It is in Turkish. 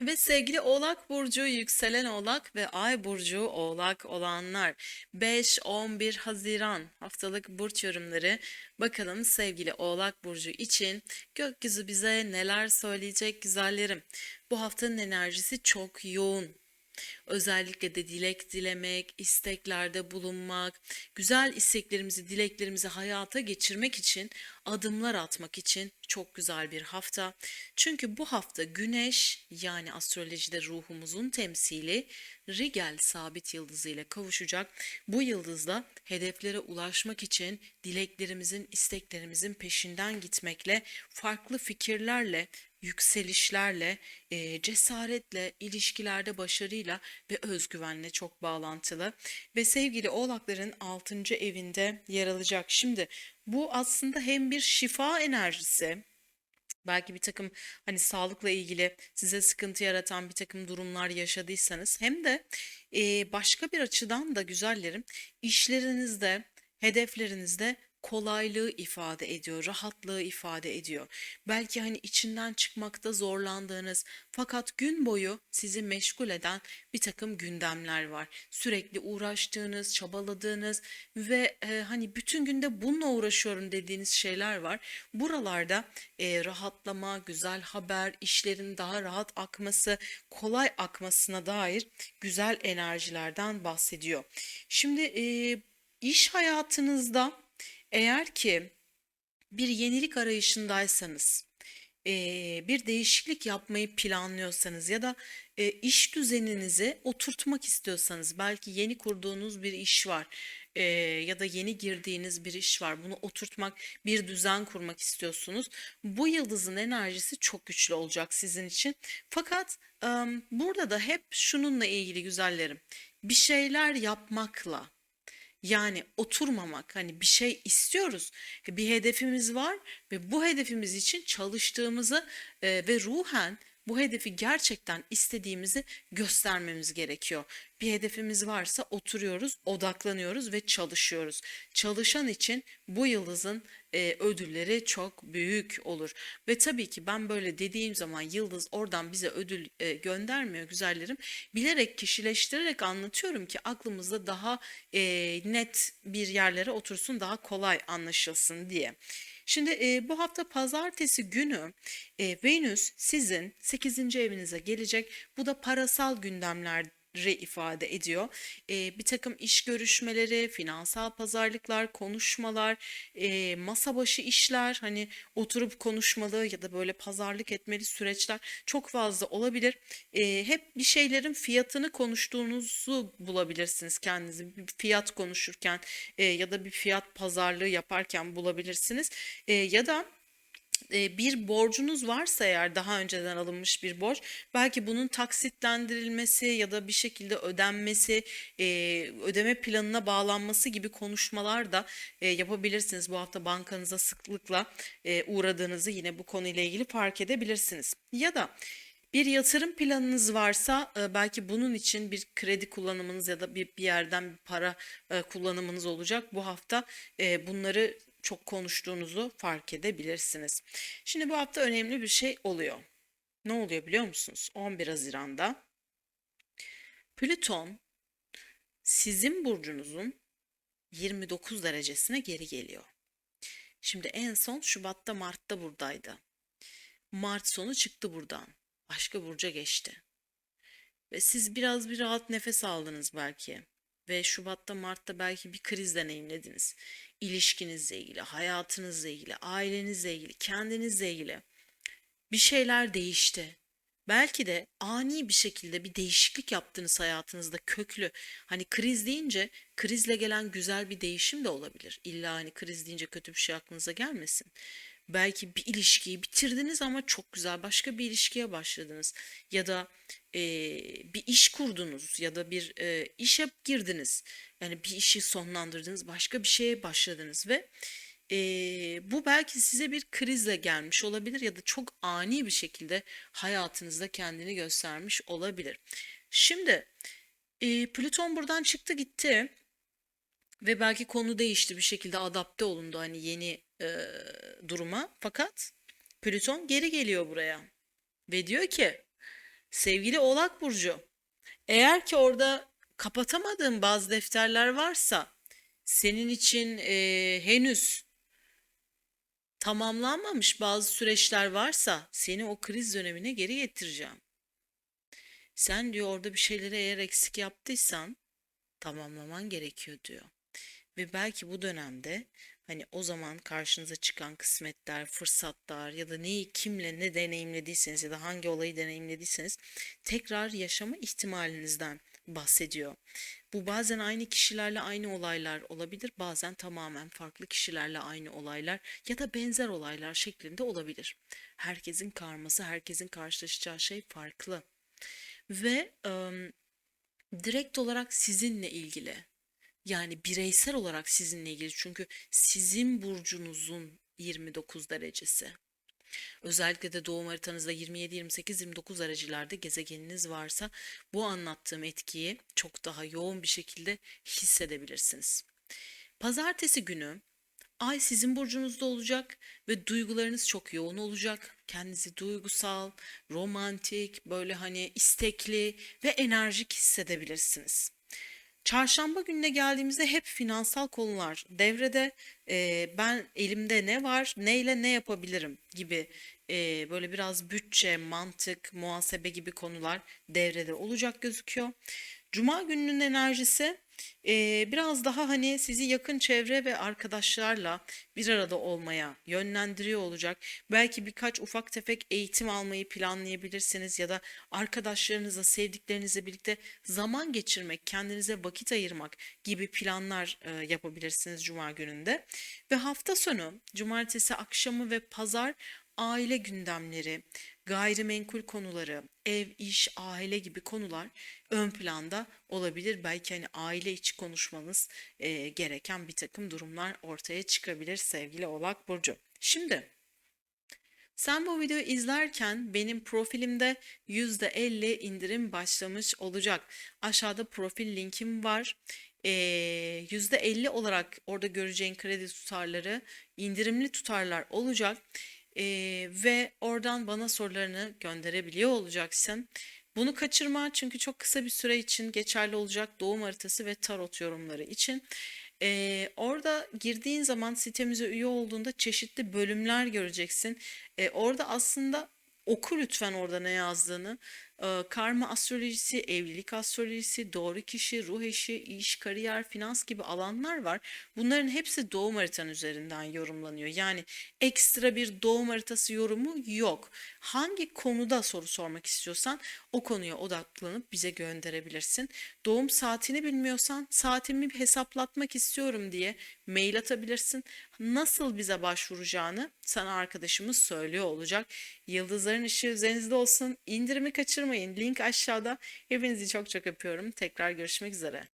Ve sevgili Oğlak Burcu, yükselen Oğlak ve Ay Burcu Oğlak olanlar 5-11 Haziran haftalık burç yorumları. Bakalım sevgili Oğlak Burcu için gökyüzü bize neler söyleyecek güzellerim. Bu haftanın enerjisi çok yoğun. Özellikle de dilek dilemek, isteklerde bulunmak, güzel isteklerimizi, dileklerimizi hayata geçirmek için, adımlar atmak için çok güzel bir hafta. Çünkü bu hafta Güneş yani astrolojide ruhumuzun temsili Rigel sabit yıldızı ile kavuşacak. Bu yıldızla hedeflere ulaşmak için dileklerimizin, isteklerimizin peşinden gitmekle, farklı fikirlerle, yükselişlerle, e, cesaretle, ilişkilerde başarıyla ve özgüvenle çok bağlantılı. Ve sevgili oğlakların 6. evinde yer alacak. Şimdi bu aslında hem bir şifa enerjisi, belki bir takım hani sağlıkla ilgili size sıkıntı yaratan bir takım durumlar yaşadıysanız hem de e, başka bir açıdan da güzellerim işlerinizde, hedeflerinizde kolaylığı ifade ediyor, rahatlığı ifade ediyor. Belki hani içinden çıkmakta zorlandığınız fakat gün boyu sizi meşgul eden bir takım gündemler var. Sürekli uğraştığınız, çabaladığınız ve e, hani bütün günde bununla uğraşıyorum dediğiniz şeyler var. Buralarda e, rahatlama, güzel haber, işlerin daha rahat akması, kolay akmasına dair güzel enerjilerden bahsediyor. Şimdi e, iş hayatınızda eğer ki bir yenilik arayışındaysanız, bir değişiklik yapmayı planlıyorsanız ya da iş düzeninizi oturtmak istiyorsanız, belki yeni kurduğunuz bir iş var ya da yeni girdiğiniz bir iş var. Bunu oturtmak, bir düzen kurmak istiyorsunuz. Bu yıldızın enerjisi çok güçlü olacak sizin için. Fakat burada da hep şununla ilgili güzellerim. Bir şeyler yapmakla yani oturmamak hani bir şey istiyoruz bir hedefimiz var ve bu hedefimiz için çalıştığımızı e, ve ruhen bu hedefi gerçekten istediğimizi göstermemiz gerekiyor. Bir hedefimiz varsa oturuyoruz, odaklanıyoruz ve çalışıyoruz. Çalışan için bu yıldızın e, ödülleri çok büyük olur. Ve tabii ki ben böyle dediğim zaman yıldız oradan bize ödül e, göndermiyor güzellerim. Bilerek kişileştirerek anlatıyorum ki aklımızda daha e, net bir yerlere otursun, daha kolay anlaşılsın diye. Şimdi e, bu hafta pazartesi günü e, Venüs sizin 8. evinize gelecek. Bu da parasal gündemler ifade ediyor. E, bir takım iş görüşmeleri, finansal pazarlıklar, konuşmalar, e, masa başı işler, hani oturup konuşmalı ya da böyle pazarlık etmeli süreçler çok fazla olabilir. E, hep bir şeylerin fiyatını konuştuğunuzu bulabilirsiniz kendinizi. Bir fiyat konuşurken e, ya da bir fiyat pazarlığı yaparken bulabilirsiniz. E, ya da bir borcunuz varsa eğer daha önceden alınmış bir borç belki bunun taksitlendirilmesi ya da bir şekilde ödenmesi e, ödeme planına bağlanması gibi konuşmalar da e, yapabilirsiniz. Bu hafta bankanıza sıklıkla e, uğradığınızı yine bu konuyla ilgili fark edebilirsiniz. Ya da bir yatırım planınız varsa e, belki bunun için bir kredi kullanımınız ya da bir, yerden bir para e, kullanımınız olacak. Bu hafta e, bunları çok konuştuğunuzu fark edebilirsiniz. Şimdi bu hafta önemli bir şey oluyor. Ne oluyor biliyor musunuz? 11 Haziran'da Plüton sizin burcunuzun 29 derecesine geri geliyor. Şimdi en son Şubat'ta Mart'ta buradaydı. Mart sonu çıktı buradan. Başka burca geçti. Ve siz biraz bir rahat nefes aldınız belki. Ve Şubat'ta Mart'ta belki bir kriz deneyimlediniz ilişkinizle ilgili, hayatınızla ilgili, ailenizle ilgili, kendinizle ilgili bir şeyler değişti. Belki de ani bir şekilde bir değişiklik yaptığınız hayatınızda köklü. Hani kriz deyince krizle gelen güzel bir değişim de olabilir. İlla hani kriz deyince kötü bir şey aklınıza gelmesin. Belki bir ilişkiyi bitirdiniz ama çok güzel başka bir ilişkiye başladınız. Ya da e, bir iş kurdunuz ya da bir e, işe girdiniz. Yani bir işi sonlandırdınız, başka bir şeye başladınız ve e, bu belki size bir krizle gelmiş olabilir ya da çok ani bir şekilde hayatınızda kendini göstermiş olabilir. Şimdi e, Plüton buradan çıktı gitti ve belki konu değişti bir şekilde adapte olundu hani yeni e, duruma. Fakat Plüton geri geliyor buraya ve diyor ki Sevgili Oğlak Burcu, eğer ki orada kapatamadığın bazı defterler varsa, senin için eee, henüz tamamlanmamış bazı süreçler varsa, seni o kriz dönemine geri getireceğim. Sen diyor orada bir şeyleri eğer eksik yaptıysan tamamlaman gerekiyor diyor. Ve belki bu dönemde hani o zaman karşınıza çıkan kısmetler, fırsatlar ya da neyi kimle ne deneyimlediyseniz ya da hangi olayı deneyimlediyseniz tekrar yaşama ihtimalinizden bahsediyor. Bu bazen aynı kişilerle aynı olaylar olabilir, bazen tamamen farklı kişilerle aynı olaylar ya da benzer olaylar şeklinde olabilir. Herkesin karması, herkesin karşılaşacağı şey farklı. Ve ım, direkt olarak sizinle ilgili. Yani bireysel olarak sizinle ilgili. Çünkü sizin burcunuzun 29 derecesi. Özellikle de doğum haritanızda 27, 28, 29 derecelerde gezegeniniz varsa bu anlattığım etkiyi çok daha yoğun bir şekilde hissedebilirsiniz. Pazartesi günü Ay sizin burcunuzda olacak ve duygularınız çok yoğun olacak. Kendinizi duygusal, romantik, böyle hani istekli ve enerjik hissedebilirsiniz. Çarşamba gününe geldiğimizde hep finansal konular devrede. Ee, ben elimde ne var, neyle ne yapabilirim gibi e, böyle biraz bütçe, mantık, muhasebe gibi konular devrede olacak gözüküyor. Cuma gününün enerjisi biraz daha hani sizi yakın çevre ve arkadaşlarla bir arada olmaya yönlendiriyor olacak. Belki birkaç ufak tefek eğitim almayı planlayabilirsiniz ya da arkadaşlarınızla, sevdiklerinizle birlikte zaman geçirmek, kendinize vakit ayırmak gibi planlar yapabilirsiniz Cuma gününde. Ve hafta sonu, cumartesi akşamı ve pazar aile gündemleri, gayrimenkul konuları, ev, iş, aile gibi konular ön planda olabilir. Belki hani aile içi konuşmanız e, gereken bir takım durumlar ortaya çıkabilir sevgili Oğlak Burcu. Şimdi sen bu videoyu izlerken benim profilimde %50 indirim başlamış olacak. Aşağıda profil linkim var. Ee, %50 olarak orada göreceğin kredi tutarları indirimli tutarlar olacak. Ee, ve oradan bana sorularını gönderebiliyor olacaksın. Bunu kaçırma çünkü çok kısa bir süre için geçerli olacak doğum haritası ve tarot yorumları için. Ee, orada girdiğin zaman sitemize üye olduğunda çeşitli bölümler göreceksin. Ee, orada aslında oku lütfen orada ne yazdığını. Ee, karma astrolojisi, evlilik astrolojisi, doğru kişi, ruh eşi, iş, kariyer, finans gibi alanlar var. Bunların hepsi doğum haritan üzerinden yorumlanıyor. Yani ekstra bir doğum haritası yorumu yok. Hangi konuda soru sormak istiyorsan o konuya odaklanıp bize gönderebilirsin. Doğum saatini bilmiyorsan saatimi hesaplatmak istiyorum diye mail atabilirsin. Nasıl bize başvuracağını sana arkadaşımız söylüyor olacak. Yıldızların ışığı üzerinizde olsun. İndirimi kaçırmayın. Link aşağıda. Hepinizi çok çok öpüyorum. Tekrar görüşmek üzere.